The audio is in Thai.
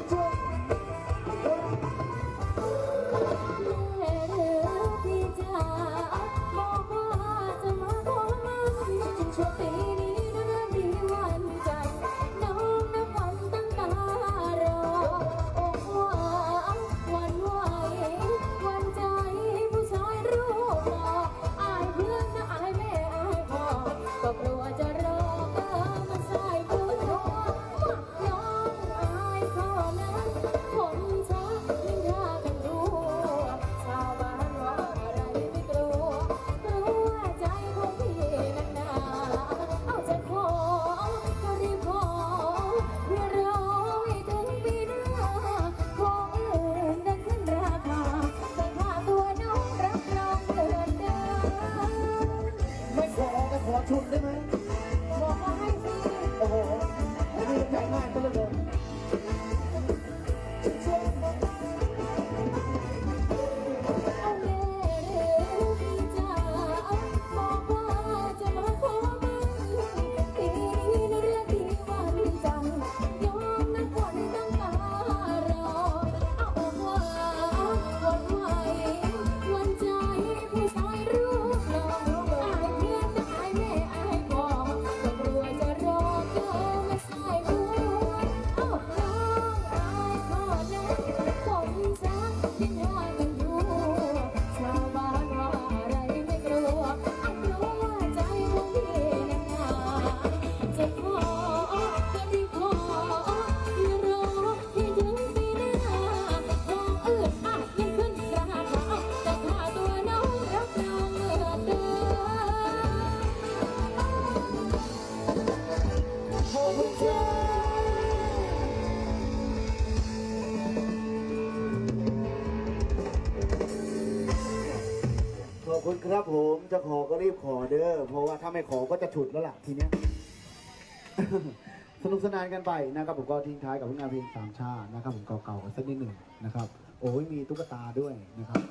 to Don't คุณครับผมจะขอก็รีบขอเด้อเพราะว่าถ้าไม่ขอก็จะฉุดแล้วล่ะทีเนี้ย สนุกสนานกันไปนะครับผมก็ทิ้งท้ายกับผลงานเพลงสามชาตินะครับผมเก่าๆกันสักนิดหนึ่งนะครับ โอ้ยมีตุ๊กตาด้วยนะครับ